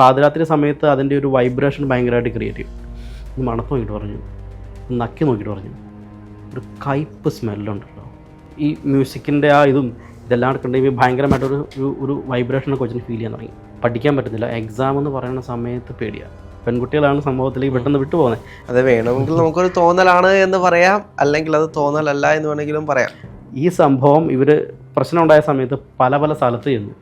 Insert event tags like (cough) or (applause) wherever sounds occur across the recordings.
പാതിരാത്രി സമയത്ത് അതിന്റെ ഒരു വൈബ്രേഷൻ ഭയങ്കരമായിട്ട് ക്രിയേറ്റ് ചെയ്യും. ഒന്ന് മണത്ത് നോക്കിയിട്ട് പറഞ്ഞു. നക്കി നോക്കിയിട്ട് പറഞ്ഞു. ഒരു കയ്പ് സ്മെല്ലുണ്ടല്ലോ ഈ മ്യൂസിക്കിന്റെ ആ ഇതും ഇതെല്ലാം കണ്ടെങ്കിൽ ഭയങ്കരമായിട്ടൊരു ഒരു ഒരു വൈബ്രേഷൻ വെച്ചിട്ട് ഫീൽ ചെയ്യാൻ തുടങ്ങി. പഠിക്കാൻ പറ്റുന്നില്ല എക്സാം എന്ന് പറയുന്ന സമയത്ത് പേടിയാണ് പെൺകുട്ടികളാണ് സംഭവത്തിൽ പെട്ടെന്ന് വിട്ടുപോകുന്നത് അത് വേണമെങ്കിൽ നമുക്കൊരു തോന്നലാണ് എന്ന് പറയാം. അല്ലെങ്കിൽ അത് തോന്നലല്ല എന്ന് വേണമെങ്കിലും പറയാം. ഈ സംഭവം ഇവർ പ്രശ്നം ഉണ്ടായ സമയത്ത് പല പല സ്ഥലത്ത് ചെന്നു.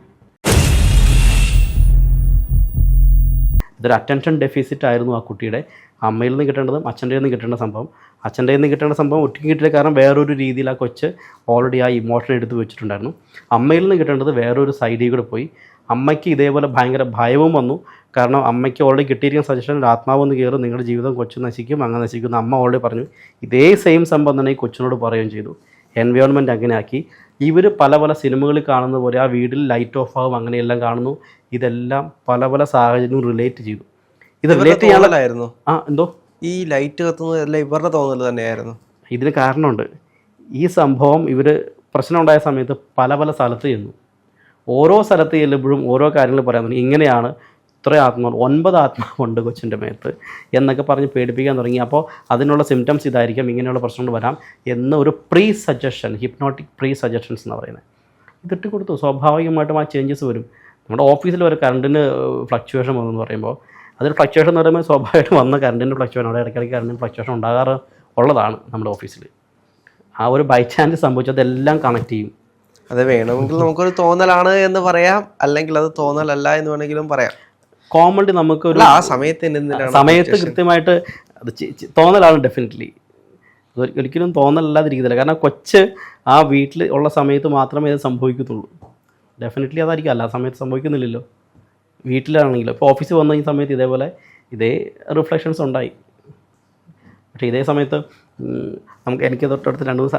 ഇതൊരു അറ്റൻഷൻ ഡെഫിസിറ്റ് ആയിരുന്നു ആ കുട്ടിയുടെ. അമ്മയിൽ നിന്ന് കിട്ടേണ്ടതും അച്ഛന്റെ നിന്ന് കിട്ടേണ്ട സംഭവം. അച്ഛന്റെ നിന്ന് കിട്ടേണ്ട സംഭവം ഒറ്റയ്ക്ക് കിട്ടിയ കാരണം വേറൊരു രീതിയിൽ ആ കൊച്ച് ഓൾറെഡി ആ ഇമോഷൻ എടുത്ത് വെച്ചിട്ടുണ്ടായിരുന്നു. അമ്മയിൽ നിന്ന് കിട്ടേണ്ടത് വേറൊരു സൈഡിൽ കൂടെ പോയി. അമ്മയ്ക്ക് ഇതേപോലെ ഭയങ്കര ഭയവും വന്നു. കാരണം അമ്മയ്ക്ക് ഓൾറെഡി കിട്ടിയിരിക്കുന്ന സജഷൻ ആത്മാവ് ഒന്ന് കയറും നിങ്ങളുടെ ജീവിതം കൊച്ചു നശിക്കും അങ്ങനെ നശിക്കും എന്ന് അമ്മ ഓൾറെഡി പറഞ്ഞു. ഇതേ സെയിം സംഭവം തന്നെ ഈ കൊച്ചിനോട് പറയുകയും ചെയ്തു. എൻവയോൺമെന്റ് അങ്ങനെ ആക്കി ഇവർ പല പല സിനിമകളിൽ കാണുന്ന പോലെ ആ വീട്ടിൽ ലൈറ്റ് ഓഫ് ആകും അങ്ങനെയെല്ലാം കാണുന്നു. ഇതെല്ലാം പല പല സാഹചര്യവും റിലേറ്റ് ചെയ്തു. ഇത് റിലേറ്റ് ചെയ്യാനായിരുന്നു ആ എന്തോ? ഈ ലൈറ്റ് കത്തുന്നത് എല്ലാം ഇവരുടെ തോന്നൽ തന്നെയായിരുന്നു. ഇതിന് കാരണമുണ്ട്. ഈ സംഭവം ഇവർ പ്രശ്നം ഉണ്ടായ സമയത്ത് പല പല സ്ഥലത്ത് ചെന്നു. ഓരോ സ്ഥലത്ത് ചെല്ലുമ്പോഴും ഓരോ കാര്യങ്ങൾ പറയാൻ തുടങ്ങി. ഇങ്ങനെയാണ് ഇത്ര ആത്മാവ് ഒൻപത് ആത്മാവുണ്ട് കൊച്ചിന്റെ മേത്ത് എന്നൊക്കെ പറഞ്ഞ് പേടിപ്പിക്കാൻ തുടങ്ങി. അപ്പോൾ അതിനുള്ള സിംറ്റംസ് ഇതായിരിക്കും ഇങ്ങനെയുള്ള പ്രശ്നങ്ങൾ വരാം എന്ന ഒരു pre suggestion hypnotic pre suggestions എന്ന് പറയുന്നത്. ഇതിട്ട് കൊടുത്തു സ്വാഭാവികമായിട്ടും ആ ചേഞ്ചസ് വരും. നമ്മുടെ ഓഫീസിൽ ഒരു കറണ്ടിന് ഫ്ലക്ച്വേഷൻ വന്നെന്ന് പറയുമ്പോൾ അതിൽ ഫ്ലക്ച്വേഷൻ എന്ന് പറയുമ്പോൾ സ്വാഭാവികമായിട്ടും വന്ന കറണ്ടിന്റെ ഫ്ലക്ച്വേഷൻ അവിടെ ഇടയ്ക്കിടയ്ക്ക് കറണ്ടിന് ഫ്ലക്ച്വേഷൻ ഉണ്ടാകാറ് ഉള്ളതാണ് നമ്മുടെ ഓഫീസിൽ ആ ഒരു ബൈ ചാൻസ് സംഭവിച്ചതെല്ലാം കണക്ട് ചെയ്യും. അത് വേണമെങ്കിൽ നമുക്കൊരു തോന്നലാണ് എന്ന് പറയാം അല്ലെങ്കിൽ അത് തോന്നലല്ല എന്ന് വേണമെങ്കിലും പറയാം. കോമഡി നമുക്ക് ഒരു ആ സമയത്ത് സമയത്ത് കൃത്യമായിട്ട് അത് തോന്നലാണ് ഡെഫിനറ്റ്ലി ഒരിക്കലും തോന്നലല്ലാതിരിക്കത്തില്ല. കാരണം കൊച്ച് ആ വീട്ടിൽ ഉള്ള സമയത്ത് മാത്രമേ ഇത് സംഭവിക്കത്തുള്ളൂ. ഡെഫിനറ്റ്ലി അതായിരിക്കും. അല്ല ആ സമയത്ത് സംഭവിക്കുന്നില്ലല്ലോ. വീട്ടിലാണെങ്കിലും. ഇപ്പോൾ ഓഫീസിൽ വന്ന ഈ സമയത്ത് ഇതേപോലെ ഇതേ റിഫ്ലക്ഷൻസ് ഉണ്ടായി. പക്ഷേ ഇതേ സമയത്ത് നമുക്ക് എനിക്ക് തൊട്ടടുത്ത് രണ്ട് മൂന്ന്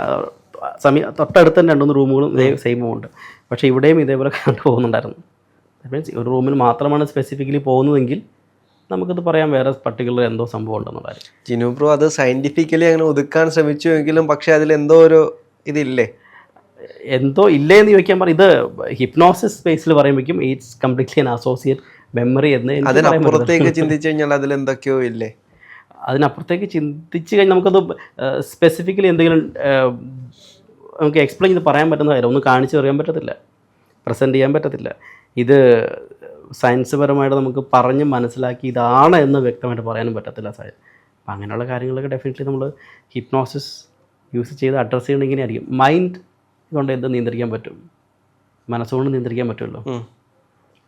സമയം തൊട്ടടുത്ത് തന്നെ രണ്ട് മൂന്ന് റൂമുകളും ഇതേ സെയിം ഉണ്ട്. പക്ഷേ ഇവിടെയും ഇതേപോലെ കണ്ടു പോകുന്നുണ്ടായിരുന്നു. മീൻസ് ഒരു റൂമിൽ മാത്രമാണ് സ്പെസിഫിക്കലി പോകുന്നതെങ്കിൽ നമുക്കത് പറയാം വേറെ പർട്ടിക്കുലർ എന്തോ സംഭവം ഉണ്ടെന്നുള്ള കാര്യം ജിനു ബ്രോ അത് സയന്റിഫിക്കലി അങ്ങനെ ഒതുക്കാൻ ശ്രമിച്ചുവെങ്കിലും പക്ഷേ അതിൽ എന്തോ ഒരു ഇതില്ലേ? എന്തോ ഇല്ലേ എന്ന് ചോദിക്കാൻ പറയും ഇത് ഹിപ്നോസിസ് സ്പേസിൽ പറയുമ്പോഴേക്കും it's completely an associate memory എന്ന് പറയാൻ. അതിനപ്പുറത്തേക്ക് ചിന്തിച്ചു കഴിഞ്ഞാൽ അതിൽ എന്തൊക്കെയോ ഇല്ലേ? അതിനപ്പുറത്തേക്ക് ചിന്തിച്ചു കഴിഞ്ഞാൽ നമുക്കത് സ്പെസിഫിക്കലി എന്തെങ്കിലും നമുക്ക് എക്സ്പ്ലെയിൻ ചെയ്ത് പറയാൻ പറ്റുന്ന കാര്യം. ഒന്നും കാണിച്ചു അറിയാൻ പറ്റത്തില്ല. പ്രസന്റ് ചെയ്യാൻ പറ്റത്തില്ല. ഇത് സയൻസ് പരമായിട്ട് നമുക്ക് പറഞ്ഞ് മനസ്സിലാക്കി ഇതാണ് എന്ന് വ്യക്തമായിട്ട് പറയാനും പറ്റത്തില്ല സാർ അപ്പം അങ്ങനെയുള്ള കാര്യങ്ങളൊക്കെ ഡെഫിനറ്റ്ലി നമ്മൾ ഹിപ്നോസിസ് യൂസ് ചെയ്ത് അഡ്രസ്സ് ചെയ്യണം ഇങ്ങനെയായിരിക്കും. മൈൻഡ് കൊണ്ട് എന്ത് നിയന്ത്രിക്കാൻ പറ്റും? മനസ്സുകൊണ്ട് നിയന്ത്രിക്കാൻ പറ്റുമല്ലോ.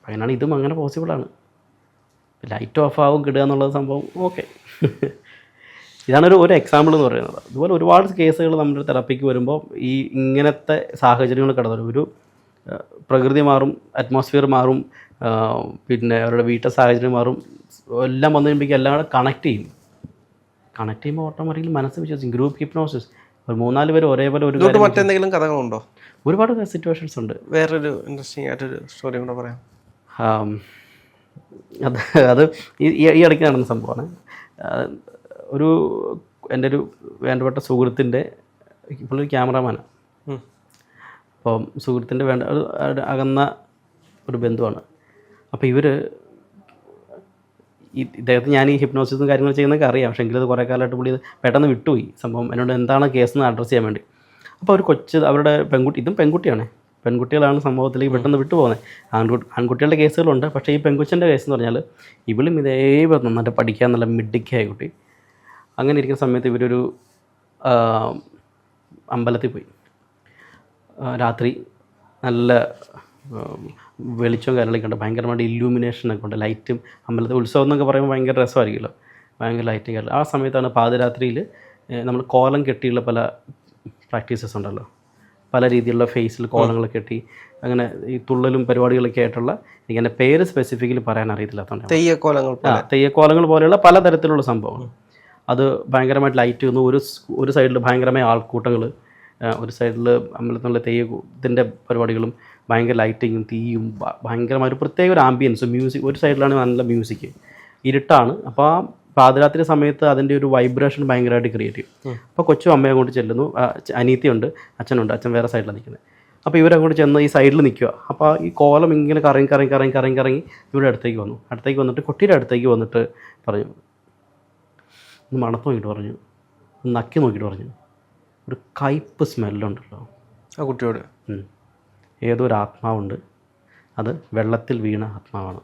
അങ്ങനെയാണ് ഇതും അങ്ങനെ പോസിബിളാണ് ലൈറ്റ് ഓഫ് ആവും കിടുക എന്നുള്ളത് സംഭവം ഓക്കെ (laughs) ഇതാണ് ഒരു ഒരു എക്സാമ്പിൾ എന്ന് പറയുന്നത്. അതുപോലെ ഒരുപാട് കേസുകൾ നമ്മുടെ തെറപ്പിക്ക് വരുമ്പോൾ ഈ ഇങ്ങനത്തെ സാഹചര്യങ്ങൾ കടന്നു ഒരു പ്രകൃതി മാറും അറ്റ്മോസ്ഫിയർ മാറും പിന്നെ അവരുടെ വീട്ടിലെ സാഹചര്യം മാറും. എല്ലാം വന്നു കഴിയുമ്പോഴേക്കും എല്ലാം കൂടെ കണക്ട് ചെയ്യും. കണക്ട് ചെയ്യുമ്പോൾ ഓട്ടോമാറ്റിക്കലി മനസ്സ് വിശ്വസിക്കും. ഗ്രൂപ്പ് ഹിപ്നോസിസ് ഒരു മൂന്നാൽ പേര് ഒരേപോലെ ഒരു മറ്റെന്തെങ്കിലും കഥകളുണ്ടോ? ഒരുപാട് സിറ്റുവേഷൻസ് ഉണ്ട്. വേറൊരു ഇൻട്രസ്റ്റിംഗ് ആയിട്ടൊരു സ്റ്റോറി കൂടെ പറയാം. അത് അത് ഈ ഇടയ്ക്ക് നടന്ന സംഭവമാണ്. ഒരു എന്റെ ഒരു വേണ്ടപ്പെട്ട സുഹൃത്തിന്റെ ഇപ്പോഴൊരു ക്യാമറാമാനാണ് ഉം. അപ്പം സുഹൃത്തിന്റെ വേണ്ട അകന്ന ഒരു ബന്ധുവാണ്. അപ്പോൾ ഇവർ ഈ ഇദ്ദേഹത്തെ ഞാൻ ഈ ഹിപ്നോസിസും കാര്യങ്ങൾ ചെയ്യുന്നതൊക്കെ അറിയാം. പക്ഷേ എങ്കിലും അത് കുറേ കാലമായിട്ട് പുള്ളി പെട്ടെന്ന് വിട്ടുപോയി. സംഭവം എന്നോട് എന്താണ് എന്ന് അഡ്രസ്സ് ചെയ്യാൻ വേണ്ടി. അപ്പോൾ അവർ കൊച്ച് അവരുടെ പെൺകുട്ടി ഇതും പെൺകുട്ടിയാണ്. പെൺകുട്ടികളാണ് സംഭവത്തിലേക്ക് പെട്ടെന്ന് വിട്ടുപോകുന്നത് ആൺകുട്ടി ആൺകുട്ടികളുടെ കേസുകളുണ്ട്. പക്ഷേ ഈ പെൺകുച്ചന്റെ കേസ് എന്ന് പറഞ്ഞാൽ ഇവളും ഇതേപോലെ നന്നായിട്ട് പഠിക്കാൻ നല്ല മിടുക്കിയായ കുട്ടി. അങ്ങനെ ഇരിക്കുന്ന സമയത്ത് ഇവരൊരു അമ്പലത്തിൽ പോയി. രാത്രി നല്ല വെളിച്ചവും കാര്യങ്ങളൊക്കെ ഉണ്ട്. ഭയങ്കരമായിട്ട് ഇല്യൂമിനേഷനൊക്കെ ഉണ്ട്. ലൈറ്റും അമ്പലത്തിൽ ഉത്സവം എന്നൊക്കെ പറയുമ്പോൾ ഭയങ്കര രസമായിരിക്കുമല്ലോ. ഭയങ്കര ലൈറ്റും ആ സമയത്താണ് പാതിരാത്രിയിൽ നമ്മൾ കോലം കെട്ടിയുള്ള പല പ്രാക്ടീസസ് ഉണ്ടല്ലോ. പല രീതിയിലുള്ള ഫേസിൽ കോലങ്ങൾ കെട്ടി അങ്ങനെ ഈ തുള്ളലും പരിപാടികളൊക്കെ ആയിട്ടുള്ള എനിക്ക് എന്റെ പേര് സ്പെസിഫിക്കലി പറയാൻ അറിയത്തില്ലാത്തതുകൊണ്ട് തെയ്യക്കോലങ്ങൾ ആ തെയ്യക്കോലങ്ങൾ പോലെയുള്ള പലതരത്തിലുള്ള സംഭവങ്ങൾ. അത് ഭയങ്കരമായിട്ട് ലൈറ്റ് വന്നു. ഒരു ഒരു സൈഡിൽ ഭയങ്കരമായ ആൾക്കൂട്ടങ്ങൾ ഒരു സൈഡിൽ അമ്പലത്തിനുള്ള തെയ്യ ഇതിന്റെ പരിപാടികളും ഭയങ്കര ലൈറ്റിങ്ങും തീയും ഭയങ്കരമായ ഒരു പ്രത്യേക ഒരു ആംബിയൻസ് മ്യൂസിക് ഒരു സൈഡിലാണ് നല്ല മ്യൂസിക് ഇരുട്ടാണ്. അപ്പോൾ ആ പാതിരാത്രി സമയത്ത് അതിന്റെ ഒരു വൈബ്രേഷൻ ഭയങ്കരമായിട്ട് ക്രിയേറ്റ് ചെയ്യും. അപ്പോൾ കൊച്ചു അമ്മയെ കൊണ്ട് ചെല്ലുന്നു. അനീത്തിയുണ്ട് അച്ഛനുണ്ട് അച്ഛൻ വേറെ സൈഡിലാണ് നിൽക്കുന്നത് അപ്പോൾ ഇവരങ്ങോട്ട് ചെന്ന് ഈ സൈഡിൽ നിൽക്കുക അപ്പോൾ ഈ കോലം ഇങ്ങനെ കറങ്ങി കറങ്ങി കറങ്ങി കറങ്ങി കറങ്ങി ഇവിടെ അടുത്തേക്ക് വന്നു. അടുത്തേക്ക് വന്നിട്ട് കുട്ടിയുടെ അടുത്തേക്ക് വന്നിട്ട് പറഞ്ഞു ഒന്ന് മണത്ത് നോക്കിയിട്ട് പറഞ്ഞു. ഒന്ന് നക്കി നോക്കിയിട്ട് പറഞ്ഞു. ഒരു കയ്പ് സ്മെല്ലുണ്ടല്ലോ. ആ കുട്ടിയോട്. ഏതോ ഒരു ആത്മാവുണ്ട് അത് വെള്ളത്തിൽ വീണ ആത്മാവാണ്.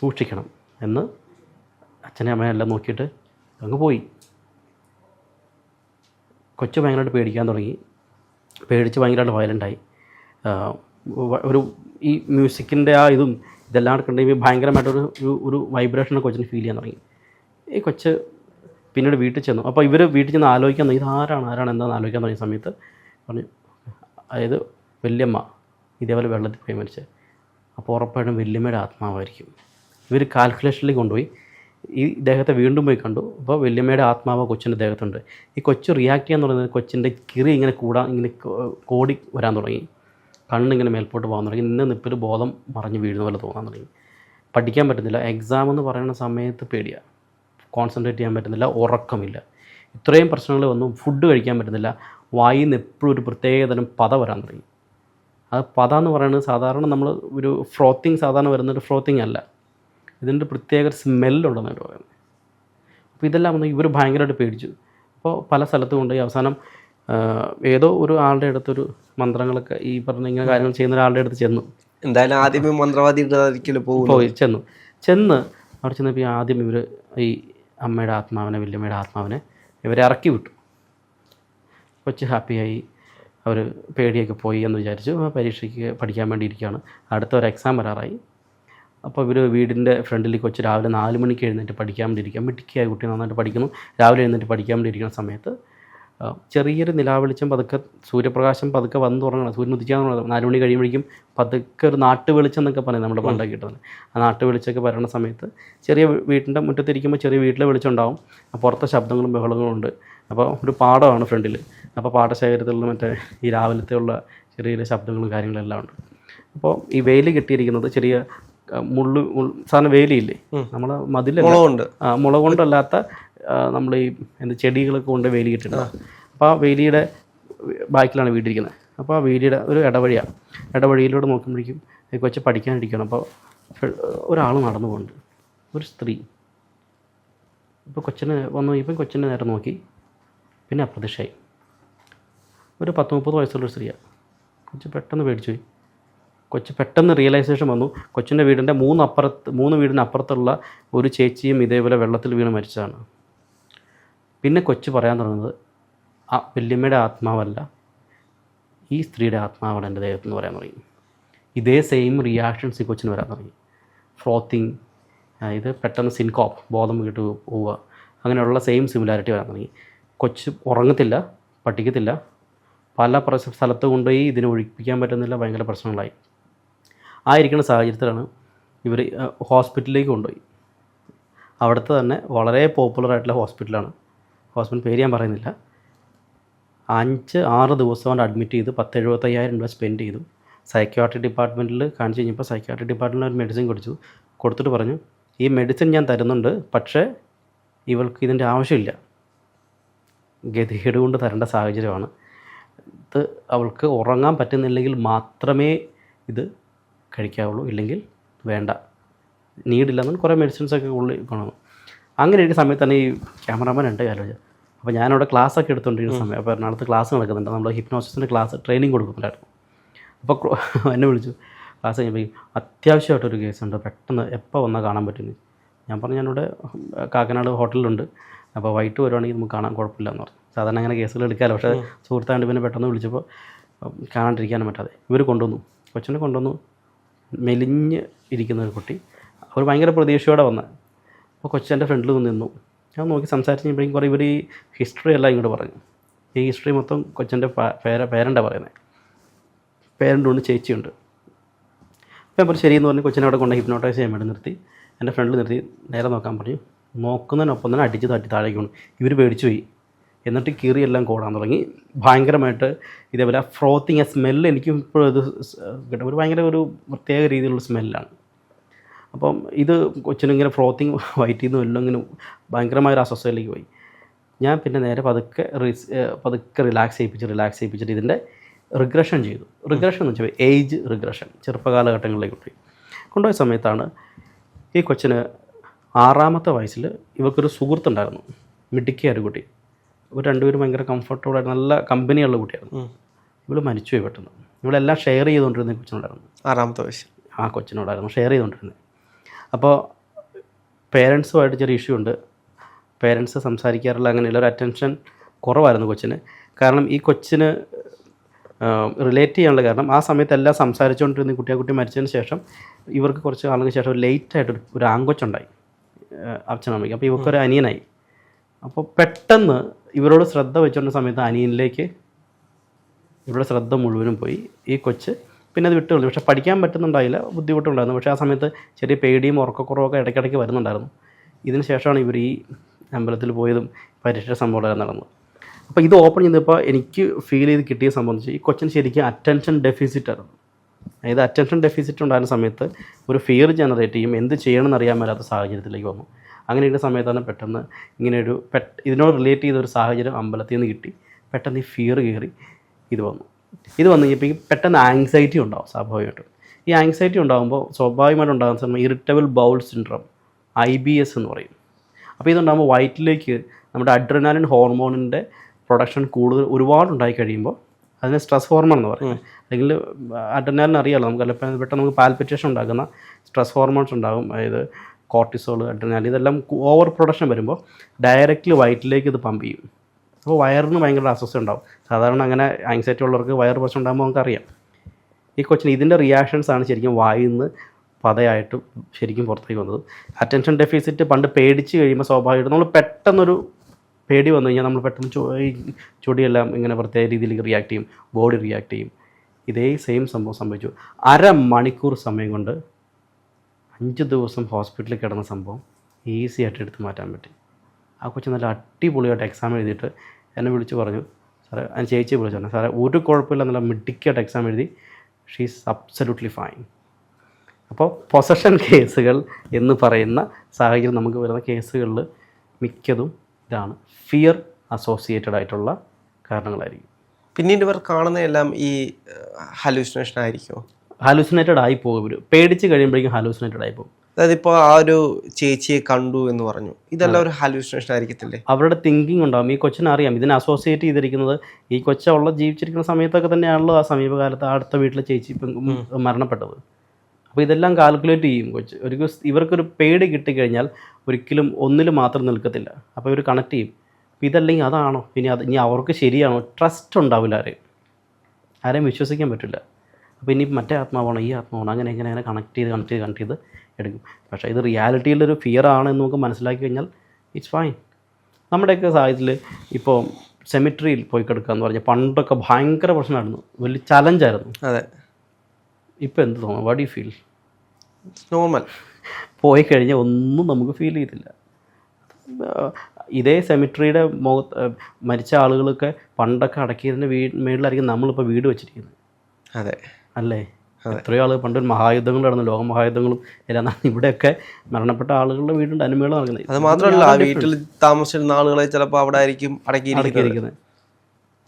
സൂക്ഷിക്കണം എന്ന് അച്ഛനെ അമ്മയെല്ലാം എല്ലാം നോക്കിയിട്ട് അങ്ങ് പോയി. കൊച്ചു ഭയങ്കരമായിട്ട് പേടിക്കാൻ തുടങ്ങി. പേടിച്ച് ഭയങ്കരമായിട്ട് വയലന്റായി ഒരു ഈ മ്യൂസിക്കിന്റെ ആ ഇതും ഇതെല്ലാം കണ്ടെങ്കിൽ കണ്ടുകഴിയുമ്പോൾ ഭയങ്കരമായിട്ടൊരു ഒരു ഒരു വൈബ്രേഷൻ കൊച്ചിന് ഫീൽ ചെയ്യാൻ തുടങ്ങി. ഈ കൊച്ച് പിന്നീട് വീട്ടിൽ ചെന്നു. അപ്പോൾ ഇവർ വീട്ടിൽ ചെന്ന് ആലോചിക്കാൻ തുടങ്ങി. ഇത് ആരാണ്? എന്താണെന്ന് ആലോചിക്കാൻ തുടങ്ങിയ സമയത്ത് പറഞ്ഞു അതായത് വല്യമ്മ ഇതേപോലെ വെള്ളത്തിൽ പോയി മരിച്ചത് അപ്പോൾ ഉറപ്പായിട്ടും വല്യമ്മയുടെ ആത്മാവായിരിക്കും. ഇവർ കാൽക്കുലേഷനിലേക്ക് കൊണ്ടുപോയി. ഈ ദേഹത്തെ വീണ്ടും പോയി കണ്ടു. അപ്പോൾ വല്യമ്മയുടെ ആത്മാവ് കൊച്ചിന്റെ ദേഹത്തുണ്ട്. ഈ കൊച്ചു റിയാക്ട് ചെയ്യാൻ തുടങ്ങുന്നത് കൊച്ചിന്റെ കിറി ഇങ്ങനെ കൂടാൻ ഇങ്ങനെ കോടി വരാൻ തുടങ്ങി. കണ്ണിങ്ങനെ മേൽപോട്ട് പോകാൻ തുടങ്ങി. ഇന്ന് നിപ്പിൽ ബോധം മറിഞ്ഞ് വീഴുന്ന പോലെ തോന്നാൻ തുടങ്ങി. പഠിക്കാൻ പറ്റുന്നില്ല. എക്സാം എന്ന് പറയുന്ന സമയത്ത് പേടിയാണ് കോൺസെൻട്രേറ്റ് ചെയ്യാൻ പറ്റുന്നില്ല ഉറക്കമില്ല. ഇത്രയും പ്രശ്നങ്ങൾ വന്നു ഫുഡ് കഴിക്കാൻ പറ്റുന്നില്ല വായിൽ നിന്ന് എപ്പോഴും ഒരു പ്രത്യേകതരം പത വരാൻ തുടങ്ങി. അത് പത എന്ന് പറയുന്നത് സാധാരണ നമ്മൾ ഒരു ഫ്രോത്തിങ് സാധാരണ വരുന്നൊരു ഫ്രോത്തിങ് അല്ല. ഇതിന്റെ പ്രത്യേക സ്മെല്ലുണ്ടെന്ന് അവർ പറയുന്നത്. അപ്പോൾ ഇതെല്ലാം വന്ന് ഇവർ ഭയങ്കരമായിട്ട് പേടിച്ചു. അപ്പോൾ പല സ്ഥലത്തും കൊണ്ടുപോയി അവസാനം ഏതോ ഒരു ആളുടെ അടുത്തൊരു മന്ത്രങ്ങളൊക്കെ ഈ പറഞ്ഞ ഇങ്ങനെ കാര്യങ്ങൾ ചെയ്യുന്ന ഒരാളുടെ അടുത്ത് ചെന്നു. എന്തായാലും ആദ്യമേ മന്ത്രവാദി പോയി ചെന്നു. ചെന്ന് അവിടെ ചെന്നപ്പോൾ ആദ്യം ഇവർ ഈ അമ്മയുടെ ആത്മാവിനെ വല്യമ്മയുടെ ആത്മാവിനെ ഇവരെ ഇറക്കി വിട്ടു. കൊച്ച് ഹാപ്പിയായി അവർ പേടിയൊക്കെ പോയി എന്ന് വിചാരിച്ചു. പരീക്ഷയ്ക്ക് പഠിക്കാൻ വേണ്ടി ഇരിക്കുകയാണ്. അടുത്ത ഒരു എക്സാം വരാറായി. അപ്പോൾ ഇവർ വീടിന്റെ ഫ്രണ്ടിൽ കൊച്ച് രാവിലെ നാല് മണിക്ക് എഴുന്നേറ്റ് പഠിക്കാൻ വേണ്ടി ഇരിക്കുക മിടുക്കിയായ കുട്ടി നന്നായിട്ട് പഠിക്കുന്നു. രാവിലെ എഴുന്നേറ്റ് പഠിക്കാൻ വേണ്ടി ഇരിക്കുന്ന സമയത്ത് ചെറിയൊരു നിലാവെളിച്ചം പതുക്കെ സൂര്യപ്രകാശം പതുക്കെ വന്നു തുടങ്ങണം. സൂര്യൻ ഉദിക്കാൻ തുടങ്ങണം. നാല് മണി കഴിയുമ്പോഴേക്കും പതുക്കെ ഒരു നാട്ടു വെളിച്ചം എന്നൊക്കെ പറയും നമ്മുടെ പണ്ടൊക്കെ കിട്ടുന്നത്. ആ നാട്ടു വെളിച്ചമൊക്കെ വരണ സമയത്ത് ചെറിയ വീട്ടിന്റെ മുറ്റത്തിരിക്കുമ്പോൾ ചെറിയ വീട്ടിലെ വെളിച്ചം ഉണ്ടാവും. പുറത്തെ ശബ്ദങ്ങളും ബഹളങ്ങളും ഉണ്ട്. അപ്പോൾ ഒരു പാടമാണ് ഫ്രണ്ടിൽ. അപ്പോൾ പാടശേഖരത്തിലുള്ള മറ്റേ ഈ രാവിലത്തെ ഉള്ള ചെറിയ ചെറിയ ശബ്ദങ്ങളും കാര്യങ്ങളെല്ലാം ഉണ്ട്. അപ്പോൾ ഈ വെയിൽ കിട്ടിയിരിക്കുന്നത് ചെറിയ മുള്ളു സാധനം സാധാരണ വേലിയില്ലേ? നമ്മൾ മതിലുണ്ട് മുള കൊണ്ടല്ലാത്ത നമ്മൾ ഈ എന്ത് ചെടികളൊക്കെ കൊണ്ട് വേലി കെട്ടിട്ടുണ്ട് അപ്പോൾ ആ വേലിയുടെ ബാക്കിലാണ് വീട്ടിരിക്കുന്നത്. അപ്പോൾ ആ വേലിയുടെ ഒരു ഇടവഴിയാണ് ഇടവഴിയിലൂടെ നോക്കുമ്പോഴേക്കും കൊച്ചു പഠിക്കാനിരിക്കണം അപ്പോൾ ഒരാൾ നടന്നു പോകുന്നുണ്ട് ഒരു സ്ത്രീ. ഇപ്പോൾ കൊച്ചിന് വന്നു ഇപ്പം കൊച്ചിനെ നേരെ നോക്കി. പിന്നെ അപ്രത്യക്ഷയായി. ഒരു പത്ത് മുപ്പത് വയസ്സുള്ള സ്ത്രീയാണ് കൊച്ചു പെട്ടെന്ന് പേടിച്ചു പോയി. കൊച്ചു പെട്ടെന്ന് റിയലൈസേഷൻ വന്നു. കൊച്ചിന്റെ വീടിന്റെ മൂന്ന് അപ്പുറത്ത് മൂന്ന് വീടിന്റെ അപ്പുറത്തുള്ള ഒരു ചേച്ചിയും ഇതേപോലെ വെള്ളത്തിൽ വീണ് മരിച്ചതാണ്. പിന്നെ കൊച്ചു പറയാൻ തുടങ്ങുന്നത് ആ വല്യമ്മയുടെ ആത്മാവല്ല ഈ സ്ത്രീയുടെ ആത്മാവാണ് എന്റെ ദേഹത്തെന്ന് പറയാൻ തുടങ്ങി. ഇതേ സെയിം റിയാക്ഷൻസ് ഈ കൊച്ചിന് വരാൻ തുടങ്ങി. ഫ്രോത്തിങ് ഇത് പെട്ടെന്ന് സിൻകോപ്പ് ബോധം കിട്ടു പോവുക അങ്ങനെയുള്ള സെയിം സിമിലാരിറ്റി വരാൻ തുടങ്ങി. കൊച്ച് ഉറങ്ങത്തില്ല പഠിക്കത്തില്ല. പല പ്രശ്ന സ്ഥലത്ത് കൊണ്ടുപോയി ഇതിനെ ഒഴിപ്പിക്കാൻ പറ്റുന്നില്ല ഭയങ്കര പ്രശ്നങ്ങളായി. ആയിരിക്കുന്ന സാഹചര്യത്തിലാണ് ഇവർ ഹോസ്പിറ്റലിലേക്ക് കൊണ്ടുപോയി. അവിടുത്തെ തന്നെ വളരെ പോപ്പുലർ ആയിട്ടുള്ള ഹോസ്പിറ്റലാണ് ഹോസ്പിറ്റൽ പേര് ഞാൻ പറയുന്നില്ല. അഞ്ച് ആറ് ദിവസം കൊണ്ട് അഡ്മിറ്റ് ചെയ്തു. പത്ത് എഴുപത്തയ്യായിരം രൂപ സ്പെൻഡ് ചെയ്തു. സൈക്യാട്രി ഡിപ്പാർട്ട്മെന്റിൽ കാണിച്ച് കഴിഞ്ഞപ്പോൾ സൈക്യാട്രി ഡിപ്പാർട്ട്മെന്റിൽ ഒരു മെഡിസിൻ കൊടുത്തു. കൊടുത്തിട്ട് പറഞ്ഞു ഈ മെഡിസിൻ ഞാൻ തരുന്നുണ്ട് പക്ഷേ ഇവൾക്ക് ഇതിന്റെ ആവശ്യമില്ല. ഗതികേട് കൊണ്ട് തരേണ്ട സാഹചര്യമാണ്. ഇത് അവൾക്ക് ഉറങ്ങാൻ പറ്റുന്നില്ലെങ്കിൽ മാത്രമേ ഇത് കഴിക്കാവുള്ളൂ. ഇല്ലെങ്കിൽ വേണ്ട. നീഡില്ലെന്ന് കുറേ മെഡിസിൻസൊക്കെ ഉള്ളിൽ കാണും അങ്ങനെ ഇരിക്കുന്ന സമയത്ത് തന്നെ ഈ ക്യാമറാമാൻ ഉണ്ട് ആലോചിച്ച അപ്പോൾ ഞാനവിടെ ക്ലാസ് ഒക്കെ എടുത്തുകൊണ്ടിരിക്കുന്ന സമയം അപ്പോൾ എറണാകുളത്ത് ക്ലാസ് നടക്കുന്നുണ്ട് നമ്മൾ ഹിപ്നോസിന്റെ ക്ലാസ് ട്രെയിനിങ് കൊടുക്കുന്നുണ്ടായിരുന്നു അപ്പോൾ എന്നെ വിളിച്ചു. ക്ലാസ് കഴിഞ്ഞപ്പോൾ അത്യാവശ്യമായിട്ടൊരു കേസുണ്ട് പെട്ടെന്ന് എപ്പോൾ വന്നാൽ കാണാൻ പറ്റുന്നു. ഞാൻ പറഞ്ഞു ഞാനിവിടെ കാക്കനാട് ഹോട്ടലിലുണ്ട്. അപ്പോൾ വൈകിട്ട് വരുവാണെങ്കിൽ നമുക്ക് കാണാൻ കുഴപ്പമില്ല എന്ന് പറഞ്ഞു. സാധാരണ അങ്ങനെ കേസുകൾ എടുക്കാമല്ലോ പക്ഷേ സുഹൃത്താണ്ട് പിന്നെ പെട്ടെന്ന് വിളിച്ചപ്പോൾ കാണാണ്ടിരിക്കാനും പറ്റാതെ. ഇവർ കൊണ്ടുവന്നു. കൊച്ചിനെ കൊണ്ടുവന്നു. മെലിഞ്ഞ് ഇരിക്കുന്ന ഒരു കുട്ടി. അവർ ഭയങ്കര പ്രതീക്ഷയോടെ വന്ന്. അപ്പോൾ കൊച്ചെന്റെ ഫ്രണ്ടിൽ നിന്ന്. ഞാൻ നോക്കി സംസാരിച്ച് കഴിയുമ്പോഴേക്കും കുറേ ഇവർ ഈ ഹിസ്റ്ററി എല്ലാം ഇങ്ങോട്ട് പറഞ്ഞു. ഈ ഹിസ്റ്ററി മൊത്തം കൊച്ചന്റെ പേര പേരന്റാണ് പറയുന്നത് പേരന്റുണ്ട് ചേച്ചിയുണ്ട്. അപ്പോൾ ഞാൻ ശരിയെന്ന് പറഞ്ഞ് കൊച്ചിനെ അവിടെ കൊണ്ട് ഹിപ്നോട്ടൈസ് ചെയ്യാൻ വേണ്ടി നിർത്തി. എന്റെ ഫ്രണ്ടിൽ നിർത്തി നേരെ നോക്കാൻ പറഞ്ഞു. നോക്കുന്നതിനൊപ്പം തന്നെ അടിച്ച് തട്ടി താഴേക്ക് വീണു. ഇവർ പേടിച്ചു പോയി. എന്നിട്ട് കീറിയെല്ലാം കോടാൻ തുടങ്ങി. ഭയങ്കരമായിട്ട് ഇതേപോലെ ഫ്രോത്തിങ് ആ സ്മെല്ല് എനിക്കും ഇപ്പോഴും ഇത് ഒരു ഭയങ്കര ഒരു പ്രത്യേക രീതിയിലുള്ള സ്മെല്ലാണ് അപ്പം ഇത് കൊച്ചിനിങ്ങനെ ഫ്രോത്തിങ് (laughs) വയറ്റിൽ നിന്ന് എല്ലാം ഇങ്ങനെ ഭയങ്കരമായ ഒരു അസ്വസ്ഥയിലേക്ക് പോയി. ഞാൻ പിന്നെ നേരെ പതുക്കെ റിസ് പതുക്കെ റിലാക്സ് ചെയ്യിപ്പിച്ച് റിലാക്സ് ചെയ്യിപ്പിച്ചിട്ട് ഇതിന്റെ റിഗ്രഷൻ ചെയ്തു. റിഗ്രഷൻ എന്ന് വെച്ചാൽ ഏജ് റിഗ്രഷൻ ചെറുപ്പകാലഘട്ടങ്ങളിലേക്ക് പോയി. കൊണ്ടുപോയ സമയത്താണ് ഈ കൊച്ചിന് ആറാമത്തെ വയസ്സിൽ ഇവർക്കൊരു സുഹൃത്തുണ്ടായിരുന്നു മിടുക്കിയൊരു കുട്ടി. ഇവർ രണ്ടുപേരും ഭയങ്കര കംഫർട്ടബിളായിട്ട് നല്ല കമ്പനിയുള്ള കുട്ടിയായിരുന്നു. ഇവൾ മരിച്ചുപോയി പെട്ടെന്ന്. ഇവളെല്ലാം ഷെയർ ചെയ്തുകൊണ്ടിരുന്ന കൊച്ചിനോടായിരുന്നു. കൊച്ചിനുണ്ടായിരുന്നു ആറാമത്തെ വയസ്സ് ആ കൊച്ചിനോടായിരുന്നു ഷെയർ ചെയ്തുകൊണ്ടിരുന്നത്. അപ്പോൾ പേരൻസുമായിട്ട് ചെറിയ ഇഷ്യൂ ഉണ്ട്. പേരൻസ് സംസാരിക്കാറുള്ള അങ്ങനെയുള്ള ഒരു അറ്റൻഷൻ കുറവായിരുന്നു കൊച്ചിന്. കാരണം ഈ കൊച്ചിന് റിലേറ്റ് ചെയ്യാനുള്ള കാരണം ആ സമയത്തെല്ലാം സംസാരിച്ചുകൊണ്ടിരുന്ന കുട്ടിയെ കുട്ടി മരിച്ചതിന് ശേഷം ഇവർക്ക് കുറച്ച് കാലങ്ങൾക്ക് ശേഷം ഒരു ലേറ്റായിട്ട് ഒരു ആങ്കൊച്ചുണ്ടായി അച്ഛനമ്മയ്ക്ക് അപ്പോൾ ഇവർക്കൊരു അനിയനായി. അപ്പോൾ പെട്ടെന്ന് ഇവരോട് ശ്രദ്ധ വെച്ചുകൊണ്ട സമയത്ത് അനിയനിലേക്ക് ഇവരുടെ ശ്രദ്ധ മുഴുവനും പോയി. ഈ കൊച്ച് പിന്നെ അത് വിട്ടു പക്ഷേ പഠിക്കാൻ പറ്റുന്നുണ്ടായില്ല ബുദ്ധിമുട്ടുണ്ടായിരുന്നു. പക്ഷേ ആ സമയത്ത് ചെറിയ പേടിയും ഉറക്കക്കുറവൊക്കെ ഇടയ്ക്കിടയ്ക്ക് വരുന്നുണ്ടായിരുന്നു. ഇതിന് ശേഷമാണ് ഇവർ ഈ അമ്പലത്തിൽ പോയതും പരീക്ഷ സംഭവം നടന്നത്. അപ്പോൾ ഇത് ഓപ്പൺ ചെയ്തപ്പോൾ എനിക്ക് ഫീൽ ചെയ്ത് കിട്ടിയ സംബന്ധിച്ച് ഈ കൊച്ചിന് ശരിക്കും അറ്റൻഷൻ ഡെഫിസിറ്റ് ആയിരുന്നു അതായത് അറ്റൻഷൻ ഡെഫിസിറ്റ് ഉണ്ടായിരുന്ന സമയത്ത് ഒരു ഫിയർ ജനറേറ്റ് ചെയ്യും എന്ത് ചെയ്യണമെന്ന് അറിയാൻ മേലാത്ത സാഹചര്യത്തിലേക്ക് വന്നു. അങ്ങനെ അങ്ങനെയുള്ള സമയത്താണ് പെട്ടെന്ന് ഇങ്ങനെയൊരു പെ ഇതിനോട് റിലേറ്റ് ചെയ്ത ഒരു സാഹചര്യം അമ്പലത്തിൽ നിന്ന് കിട്ടി. പെട്ടെന്ന് ഈ ഫിയർ കയറി ഇത് വന്നു. ഇത് വന്നു കഴിഞ്ഞപ്പോൾ ഈ പെട്ടെന്ന് ആങ്സൈറ്റി ഉണ്ടാവും സ്വാഭാവികമായിട്ടും. ഈ ആങ്സൈറ്റി ഉണ്ടാകുമ്പോൾ സ്വാഭാവികമായിട്ട് ഉണ്ടാകുന്ന സമയം irritable bowel syndrome I B S എന്ന് പറയും. അപ്പോൾ ഇതുണ്ടാകുമ്പോൾ വയറ്റിലേക്ക് നമ്മുടെ അഡ്രനാലിൻ ഹോർമോണിന്റെ പ്രൊഡക്ഷൻ കൂടുതൽ ഒരുപാട് ഉണ്ടായി കഴിയുമ്പോൾ അതിനെ സ്ട്രെസ് ഹോർമോൺ എന്ന് പറയും. അല്ലെങ്കിൽ അഡ്രനാലിൻ അറിയാമല്ലോ നമുക്ക് അല്ലെങ്കിൽ പെട്ടെന്ന് നമുക്ക് പാൽപിറ്റേഷൻ ഉണ്ടാക്കുന്ന സ്ട്രെസ് ഹോർമോൺസ് ഉണ്ടാകും. അതായത് കോർട്ടിസോൾ അഡ്രനാലിൻ ഇതെല്ലാം ഓവർ പ്രൊഡക്ഷൻ വരുമ്പോൾ ഡയറക്റ്റ്ലി വയറ്റിലേക്ക് ഇത് പമ്പ് ചെയ്യും. അപ്പോൾ വയറിന് ഭയങ്കര അസ്വസ്ഥ ഉണ്ടാവും. സാധാരണ അങ്ങനെ ആങ്സൈറ്റി ഉള്ളവർക്ക് വയർ പ്രശ്നം ഉണ്ടാകുമ്പോൾ നമുക്കറിയാം. ഈ കൊച്ചിന് ഇതിന്റെ റിയാക്ഷൻസ് ആണ് ശരിക്കും വായിൽ നിന്ന് പതയായിട്ട് ശരിക്കും പുറത്തേക്ക് വന്നത്. അറ്റൻഷൻ ഡെഫിസിറ്റ് പണ്ട് പേടിച്ച് കഴിയുമ്പോൾ സ്വാഭാവികമായിട്ട് നമ്മൾ പെട്ടെന്നൊരു പേടി വന്നു കഴിഞ്ഞാൽ നമ്മൾ പെട്ടെന്ന് ചൊടിയെല്ലാം ഇങ്ങനെ പ്രത്യേക രീതിയിൽ റിയാക്ട് ചെയ്യും ബോഡി റിയാക്ട് ചെയ്യും. ഇതേ സെയിം സംഭവം സംഭവിച്ചു. അരമണിക്കൂർ സമയം കൊണ്ട് അഞ്ച് ദിവസം ഹോസ്പിറ്റലിൽ കിടന്ന സംഭവം ഈസി ആയിട്ട് എടുത്ത് മാറ്റാൻ പറ്റി. ആ കൊച്ചു നല്ല അടിപൊളിയായിട്ട് എക്സാം എഴുതിയിട്ട് എന്നെ വിളിച്ച് പറഞ്ഞു. സാറേ ഞാൻ ചേച്ചി വിളിച്ചു പറഞ്ഞു. സാറേ ഒരു കുഴപ്പമില്ല നല്ല മിടുക്കിയായിട്ട് എക്സാം എഴുതി. ഷീസ് അബ്സല്യൂട്ട്ലി ഫൈൻ അപ്പോൾ പൊസഷൻ കേസുകൾ എന്ന് പറയുന്ന സാഹചര്യം നമുക്ക് വരുന്ന കേസുകളിൽ മിക്കതും ഇതാണ്. ഫിയർ അസോസിയേറ്റഡ് ആയിട്ടുള്ള കാരണങ്ങളായിരിക്കും. പിന്നീട് ഇവർ കാണുന്നതെല്ലാം ഈ ഹലൂസിനേഷൻ ആയിരിക്കുമോ? ഹാലൂസിനേറ്റഡ് ആയി പോകും. പേടിച്ച് കഴിയുമ്പോഴേക്കും ഹാലൂസിനേറ്റഡ് ആയി പോകും. അതായത് ഇപ്പോൾ ആ ഒരു ചേച്ചിയെ കണ്ടു എന്ന് പറഞ്ഞു. ഇതെല്ലാം ഒരു ഹലൂസിനേഷൻ ആയിരിക്കത്തില്ലേ? അവരുടെ തിങ്കിങ് ഉണ്ടാകും ഈ കൊച്ചിനെ അറിയാം. ഇതിനെ അസോസിയേറ്റ് ചെയ്തിരിക്കുന്നത് ഈ കൊച്ചുള്ള ജീവിച്ചിരിക്കുന്ന സമയത്തൊക്കെ തന്നെയാണല്ലോ ആ സമീപകാലത്ത് അടുത്ത വീട്ടിലെ ചേച്ചി ഇപ്പം മരണപ്പെട്ടത്. അപ്പോൾ ഇതെല്ലാം കാൽക്കുലേറ്റ് ചെയ്യും കൊച്ച്. ഒരു ഇവർക്കൊരു പേടി കിട്ടിക്കഴിഞ്ഞാൽ ഒരിക്കലും ഒന്നിൽ മാത്രം നിൽക്കത്തില്ല. അപ്പോൾ ഇവർ കണക്ട് ചെയ്യും. അപ്പോൾ ഇതല്ലെങ്കിൽ അതാണോ? ഇനി അത് ഇനി അവർക്ക് ശരിയാണോ? ട്രസ്റ്റ് ഉണ്ടാവില്ല ആരെയും. ആരെയും വിശ്വസിക്കാൻ പറ്റില്ല. അപ്പോൾ ഇനി മറ്റേ ആത്മാവാണോ? ഈ ആത്മാവാണോ? അങ്ങനെ എങ്ങനെ അങ്ങനെ കണക്ട് ചെയ്ത് കണക്ട് ചെയ്ത് കണക്ട് ചെയ്ത് എടുക്കും. പക്ഷേ ഇത് റിയാലിറ്റിയിലൊരു ഫിയർ ആണ് എന്ന് നമുക്ക് മനസ്സിലാക്കി കഴിഞ്ഞാൽ ഇറ്റ്സ് ഫൈൻ നമ്മുടെയൊക്കെ സാഹചര്യത്തിൽ ഇപ്പോൾ സെമിട്രിയിൽ പോയി കിടക്കുക എന്ന് പറഞ്ഞാൽ പണ്ടൊക്കെ ഭയങ്കര പ്രശ്നമായിരുന്നു. വലിയ ചലഞ്ചായിരുന്നു അതെ. ഇപ്പോൾ എന്ത് തോന്നുന്നു? വാട്ട് യു ഫീൽ നോർമൽ പോയി കഴിഞ്ഞാൽ ഒന്നും നമുക്ക് ഫീൽ ചെയ്തില്ല. ഇതേ സെമിട്രിയുടെ മുഖത്ത് മരിച്ച ആളുകളൊക്കെ പണ്ടൊക്കെ അടക്കിയതിന്റെ വീ മേളിലായിരിക്കും നമ്മളിപ്പോൾ വീട് വെച്ചിരിക്കുന്നത്. അതെ. അല്ലേ? എത്രയോ ആളുകൾ പണ്ട് മഹായുദ്ധങ്ങൾ നടന്നു ലോകമഹായുദ്ധങ്ങളും എല്ലാം ഇവിടെയൊക്കെ മരണപ്പെട്ട ആളുകളുടെ വീടുണ്ട് അനുമേളം നടക്കുന്നത്. അത് മാത്രമല്ല വീട്ടിൽ താമസിച്ചിരുന്ന ആളുകളെ ചിലപ്പോൾ അവിടെ ആയിരിക്കും അടക്കിയിരിക്കുന്നത്.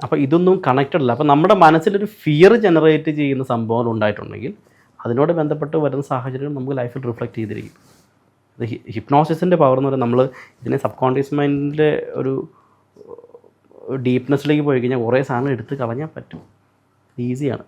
അപ്പോൾ ഇതൊന്നും കണക്റ്റഡ് അല്ല. അപ്പോൾ നമ്മുടെ മനസ്സിലൊരു ഫിയർ ജനറേറ്റ് ചെയ്യുന്ന സംഭവങ്ങൾ ഉണ്ടായിട്ടുണ്ടെങ്കിൽ അതിനോട് ബന്ധപ്പെട്ട് വരുന്ന സാഹചര്യങ്ങൾ നമുക്ക് ലൈഫിൽ റിഫ്ലക്റ്റ് ചെയ്തിരിക്കും. അത് ഹിപ്നോസിസിന്റെ പവർ എന്ന് പറയുന്നത് നമ്മൾ ഇതിനെ സബ് കോൺഷ്യസ് മൈൻഡിന്റെ ഒരു ഡീപ്നെസ്സിലേക്ക് പോയി കഴിഞ്ഞാൽ കുറേ സാധനങ്ങൾ എടുത്ത് കളഞ്ഞാൽ പറ്റും. ഈസിയാണ്